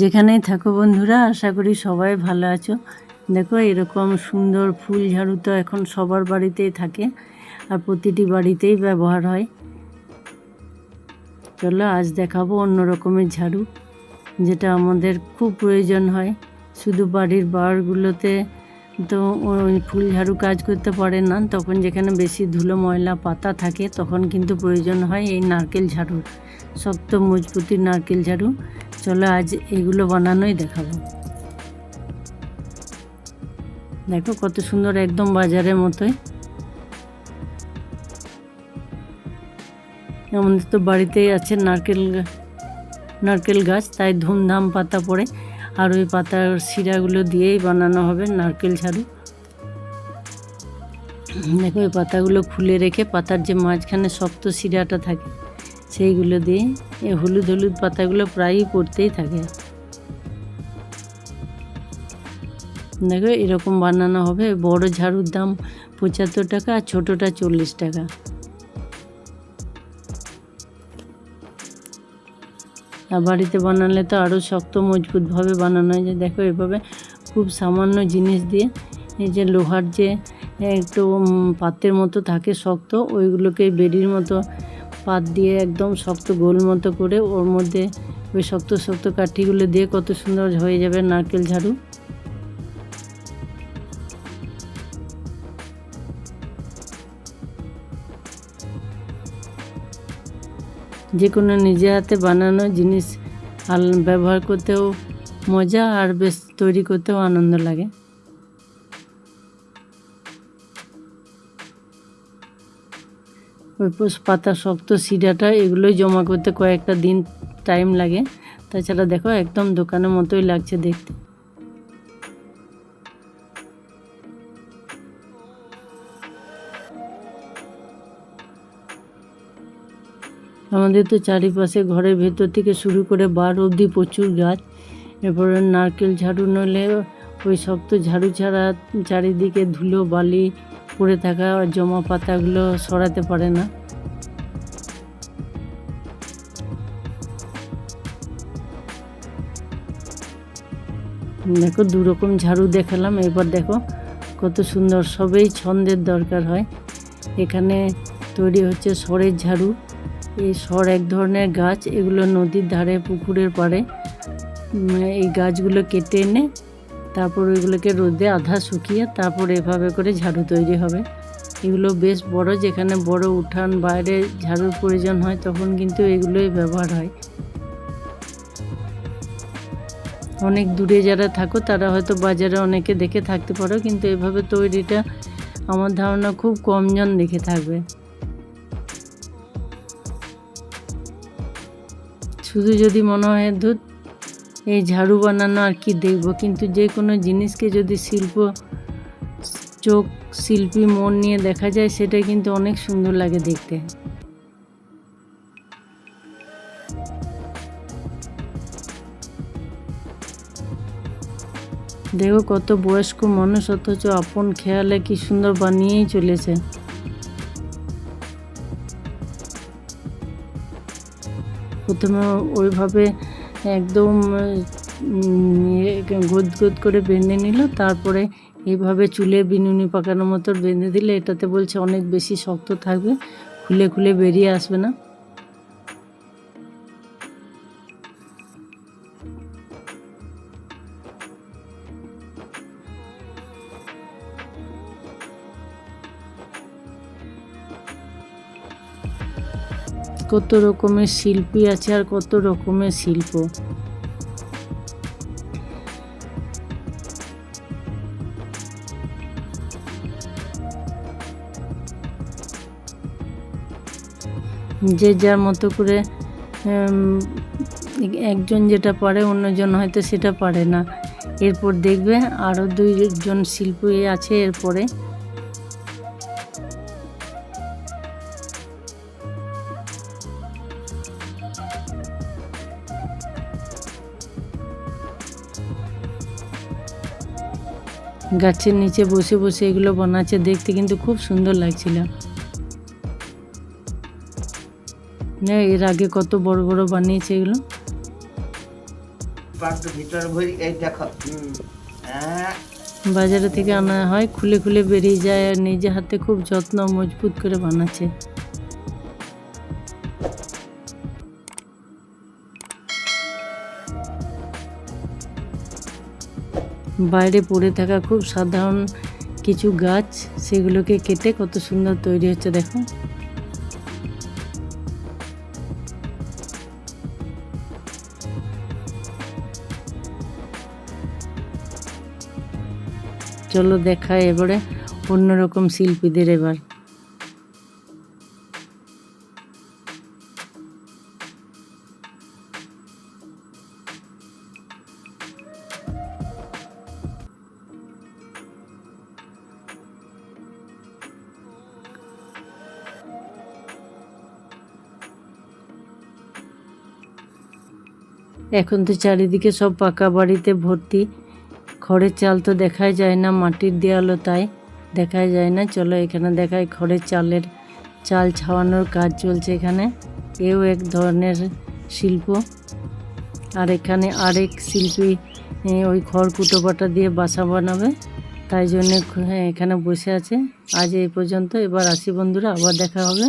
যেখানেই থাকো বন্ধুরা, আশা করি সবাই ভালো আছো। দেখো, এরকম সুন্দর ফুল ঝাড়ু তো এখন সবার বাড়িতেই থাকে আর প্রতিটি বাড়িতেই ব্যবহার হয়। চলো, আজ দেখাবো অন্য রকমের ঝাড়ু, যেটা আমাদের খুব প্রয়োজন হয়। শুধু বাড়ির বারগুলোতে তো ওই ফুল ঝাড়ু কাজ করতে পারে না। তখন যেখানে বেশি ধুলো, ময়লা, পাতা থাকে, তখন কিন্তু প্রয়োজন হয় এই নারকেল ঝাড়ুর শক্ত মজবুতি নারকেল ঝাড়ু। চলো আজ এগুলো বানানোই দেখাবো। দেখো কত সুন্দর একদম বাজারের মতোই। আমাদের তো বাড়িতেই আছে নারকেল নারকেল গাছ, তাই ধুমধাম পাতা পড়ে। আর ওই পাতার শিরাগুলো দিয়েই বানানো হবে নারকেল ঝাড়ু। দেখো ওই পাতাগুলো খুলে রেখে পাতার যে মাঝখানে শক্ত শিরাটা থাকে, সেইগুলো দিয়ে এই হলুদ হলুদ পাতাগুলো প্রায়ই পড়তেই থাকে। দেখো, এরকম বানানো হবে। বড় ঝাড়ুর দাম পঁচাত্তর টাকা আর ছোটোটা চল্লিশ টাকা। বাড়িতে বানালে তো আরও শক্ত, মজবুতভাবে বানানো হয়। যে দেখো এভাবে খুব সামান্য জিনিস দিয়ে এই যে লোহার যে একটু পাতের মতো থাকে শক্ত, ওইগুলোকে বেডির মতো পাত দিয়ে একদম শক্ত গোল মতো করে ওর মধ্যে ওই শক্ত শক্ত কাঠিগুলো দিয়ে কত সুন্দর হয়ে যাবে নারকেল ঝাড়ু। যে কোনো নিজে হাতে বানানো জিনিস ব্যবহার করতেও মজা আর বেশ তৈরি করতেও আনন্দ লাগে। ওই পাতা, শক্ত সিডাটা এগুলোই জমা করতে কয়েকটা দিন টাইম লাগে। তাছাড়া দেখো একদম দোকানের মতোই লাগছে দেখতে। আমাদের তো চারিপাশে ঘরের ভেতর থেকে শুরু করে বার অবধি প্রচুর গাছ। এরপরে নারকেল ঝাড়ু নলে ওই শক্ত ঝাড়ু ছাড়া চারিদিকে ধুলো, বালি পড়ে থাকা জমা পাতাগুলো সরাতে পারে না। দেখো দু রকম ঝাড়ু দেখালাম। এবার দেখো, কত সুন্দর সবেই ছন্দের দরকার হয়। এখানে তৈরি হচ্ছে সরের ঝাড়ু। এই সর এক ধরনের গাছ, এগুলো নদীর ধারে, পুকুরের পাড়ে। এই গাছগুলো কেটে এনে তারপর ওইগুলোকে রোদে আধা শুকিয়ে তারপর এভাবে করে ঝাড়ু তৈরি হবে। এগুলো বেশ বড়, যেখানে বড় উঠান, বাইরে ঝাড়ুর প্রয়োজন হয়, তখন কিন্তু এগুলোই ব্যবহার হয়। অনেক দূরে যারা থাকো, তারা হয়তো বাজারে অনেকে দেখে থাকতে পারো, কিন্তু এভাবে তৈরিটা আমার ধারণা খুব কমজন দেখে থাকবে। শুধু যদি মনে হয় দুধ এই ঝাড়ু বানানো আর কি দেখব? কিন্তু যে কোনো জিনিসকে যদি শিল্প, চোখ শিল্পী মন নিয়ে দেখা যায়, সেটা কিন্তু অনেক সুন্দর লাগে দেখতে। দেখো কত বয়স্ক মানুষ, অথচ আপন খেয়ালে কি সুন্দর বানিয়েই চলেছে। প্রথমে ওইভাবে একদম গোদ গোদ করে বেঁধে নিল। তারপরে এইভাবে চুলে বিনুনি পাকানোর মতো বেঁধে দিলে এটাতে বলছে অনেক বেশি শক্ত থাকবে, খুলে খুলে বেরিয়ে আসবে না। কত রকমের শিল্পী আছে আর কত রকমের শিল্প। যে যার মতো করে একজন যেটা পারে, অন্যজন হয়তো সেটা পারে না। এরপর দেখবে আরও দুইজন শিল্পী আছে এরপরে। গাছের নিচে বসে বসে এগুলো বানাচ্ছে দেখতে কিন্তু খুব সুন্দর লাগছিল। না এর আগে কত বড় বড় বানিয়েছে এগুলো? হ্যাঁ। বাজারে থেকে আনা হয় খুলে খুলে বেরিয়ে যায় আর নিজে হাতে খুব যত্ন মজবুত করে বানাচ্ছে। বাইরে পড়ে থাকা খুব সাধারণ কিছু গাছ, সেগুলোকে কেটে কত সুন্দর তৈরি হচ্ছে, দেখো। চলো দেখায় এবারে অন্যরকম শিল্পীদের এবার। এখন তো চারিদিকে সব পাকা বাড়িতে ভর্তি। খড়ের চাল তো দেখাই যায় না, মাটির দেয়ালও তাই দেখাই যায় না। চলো এখানে দেখায় খড়ের চালের, চাল ছাওয়ানোর কাজ চলছে এখানে। এও এক ধরনের শিল্প। আর এখানে আরেক শিল্পী ওই খড় কুটো পাটা দিয়ে বাসা বানাবে। তাই জন্য এখানে বসে আছে। আজ এই পর্যন্ত, এবার আসি বন্ধুরা, আবার দেখা হবে।